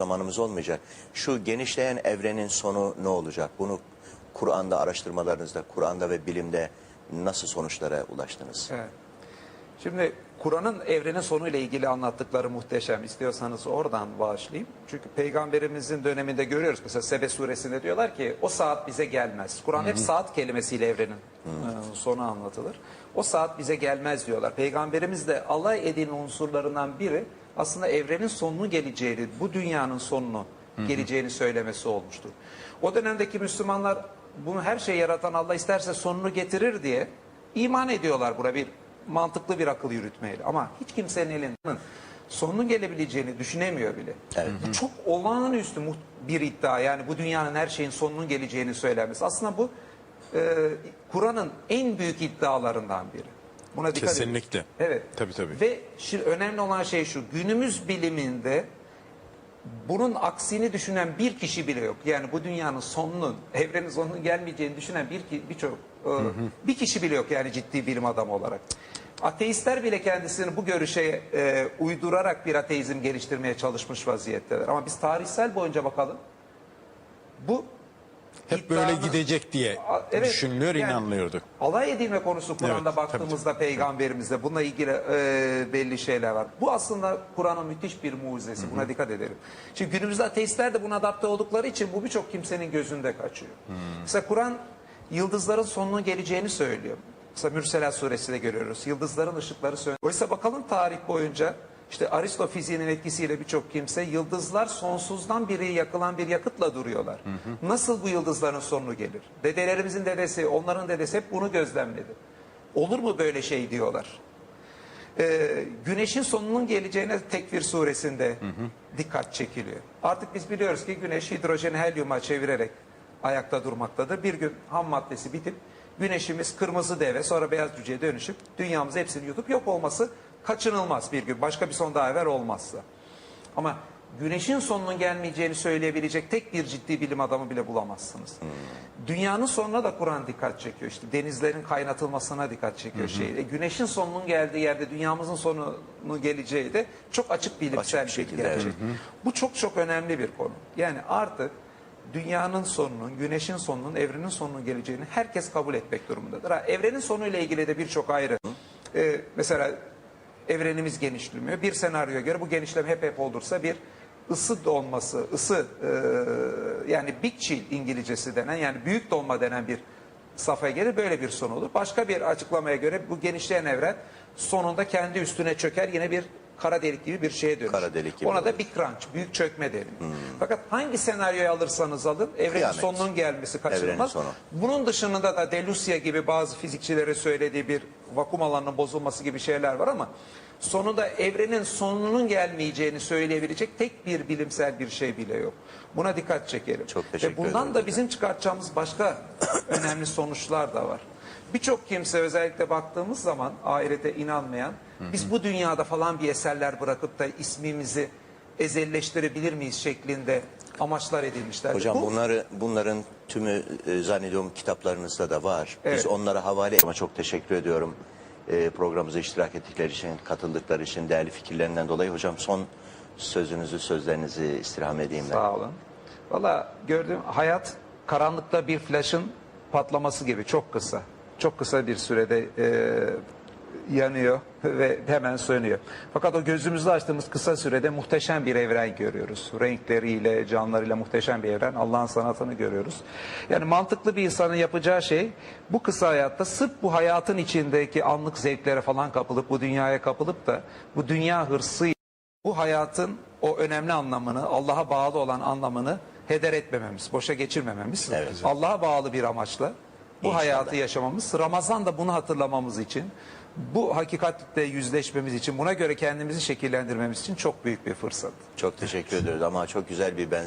zamanımız olmayacak. Şu genişleyen evrenin sonu ne olacak? Bunu Kur'an'da araştırmalarınızda, Kur'an'da ve bilimde nasıl sonuçlara ulaştınız? Evet. Şimdi Kur'an'ın evrenin sonuyla ilgili anlattıkları muhteşem. İstiyorsanız oradan bağışlayayım. Çünkü peygamberimizin döneminde görüyoruz. Mesela Sebe suresinde diyorlar ki o saat bize gelmez. Kur'an hep saat kelimesiyle evrenin e, sonu anlatılır. O saat bize gelmez diyorlar. Peygamberimiz de alay edilen unsurlarından biri aslında evrenin sonunu geleceğini, bu dünyanın sonunu geleceğini söylemesi olmuştur. O dönemdeki Müslümanlar bunu her şeyi yaratan Allah isterse sonunu getirir diye iman ediyorlar buna bir mantıklı bir akıl yürütmeyle. Ama hiç kimsenin elinden sonunun gelebileceğini düşünemiyor bile. Evet. Bu çok olağanüstü bir iddia. Yani bu dünyanın her şeyin sonunun geleceğini söylemesi. Aslında bu e, Kur'an'ın en büyük iddialarından biri. Buna dikkat edin. Kesinlikle. Evet. Tabii, tabii. Ve şimdi önemli olan şey şu. Günümüz biliminde bunun aksini düşünen bir kişi bile yok. Yani bu dünyanın sonunun, evrenin sonunun gelmeyeceğini düşünen bir ki- birçok e, bir kişi bile yok yani ciddi bilim adamı olarak. Ateistler bile kendisini bu görüşe e, uydurarak bir ateizm geliştirmeye çalışmış vaziyetteler. Ama biz tarihsel boyunca bakalım. Bu Hep böyle gidecek diye evet, düşünülüyor, yani inanılıyordu. Alay edilme konusu Kur'an'da Evet, tabii, baktığımızda peygamberimizde bununla ilgili e, belli şeyler var. Bu aslında Kur'an'ın müthiş bir mucizesi. Buna dikkat edelim. Şimdi günümüzde ateistler de buna adapte oldukları için bu birçok kimsenin gözünde kaçıyor. Mesela Kur'an yıldızların sonunun geleceğini söylüyor. Mesela Mürselat suresinde görüyoruz. Yıldızların ışıkları sönüyor. Oysa bakalım tarih boyunca işte Aristo fiziğinin etkisiyle birçok kimse yıldızlar sonsuzdan biri yakılan bir yakıtla duruyorlar. Nasıl bu yıldızların sonu gelir? Dedelerimizin dedesi, onların dedesi hep bunu gözlemledi. Olur mu böyle şey diyorlar. Ee, güneşin sonunun geleceğine Tekvir suresinde dikkat çekiliyor. Artık biz biliyoruz ki güneş hidrojeni helyuma çevirerek ayakta durmaktadır. Bir gün ham maddesi bitip güneşimiz kırmızı deve sonra beyaz cüceye dönüşüp dünyamız hepsini yutup yok olması kaçınılmaz bir gün. Başka bir son daha evvel olmazsa. Ama güneşin sonunun gelmeyeceğini söyleyebilecek tek bir ciddi bilim adamı bile bulamazsınız. Dünyanın sonuna da Kur'an dikkat çekiyor. İşte denizlerin kaynatılmasına dikkat çekiyor. Şey. E, güneşin sonunun geldiği yerde dünyamızın sonunun geleceği de çok açık bilimsel Açık bir şekilde, gerçek. Bu çok çok önemli bir konu. Yani artık dünyanın sonunun, güneşin sonunun, evrenin sonunun geleceğini herkes kabul etmek durumundadır. Ha, evrenin sonuyla ilgili de birçok ayrı. e, mesela evrenimiz genişlemiyor. Bir senaryoya göre bu genişleme hep hep olursa bir ısı donması, ısı e, yani big chill İngilizcesi denen yani büyük donma denen bir safhaya gelir böyle bir son olur. Başka bir açıklamaya göre bu genişleyen evren sonunda kendi üstüne çöker yine bir kara delik gibi bir şeye dönüşür. Kara delik gibi Ona da big crunch, büyük çökme deniyor. Fakat hangi senaryoyu alırsanız alın evrenin Kıyamet. sonunun gelmesi kaçınılmaz. sonu. Bunun dışında da Delusya gibi bazı fizikçilere söylediği bir vakum alanının bozulması gibi şeyler var ama sonunda evrenin sonunun gelmeyeceğini söyleyebilecek tek bir bilimsel bir şey bile yok. Buna dikkat çekelim. Çok teşekkür Ve bundan da bizim çıkartacağımız başka önemli sonuçlar da var. Birçok kimse özellikle baktığımız zaman ahirete inanmayan biz bu dünyada falan bir eserler bırakıp da ismimizi ezelleştirebilir miyiz şeklinde amaçlar edilmişler. Hocam Bu- bunları bunların tümü e, zannediyorum kitaplarınızda da var. Biz Evet. onlara havale ama çok teşekkür ediyorum. E, programımıza iştirak ettikleri için, katıldıkları için, değerli fikirlerinden dolayı. Hocam son sözünüzü, sözlerinizi istirham edeyim ben. Sağ olun. Valla gördüğüm hayat karanlıkta bir flaşın patlaması gibi çok kısa. Çok kısa bir sürede e, yanıyor ve hemen sönüyor. Fakat o gözümüzü açtığımız kısa sürede muhteşem bir evren görüyoruz. Renkleriyle, canlarıyla muhteşem bir evren. Allah'ın sanatını görüyoruz. Yani mantıklı bir insanın yapacağı şey bu kısa hayatta sırf bu hayatın içindeki anlık zevklere falan kapılıp bu dünyaya kapılıp da bu dünya hırsı bu hayatın o önemli anlamını, Allah'a bağlı olan anlamını heder etmememiz, boşa geçirmememiz, Evet. Allah'a bağlı bir amaçla bu İnşallah. hayatı yaşamamız, Ramazan da bunu hatırlamamız için, bu hakikatle yüzleşmemiz için, buna göre kendimizi şekillendirmemiz için çok büyük bir fırsat. Çok teşekkür ediyoruz ama çok güzel bir benzer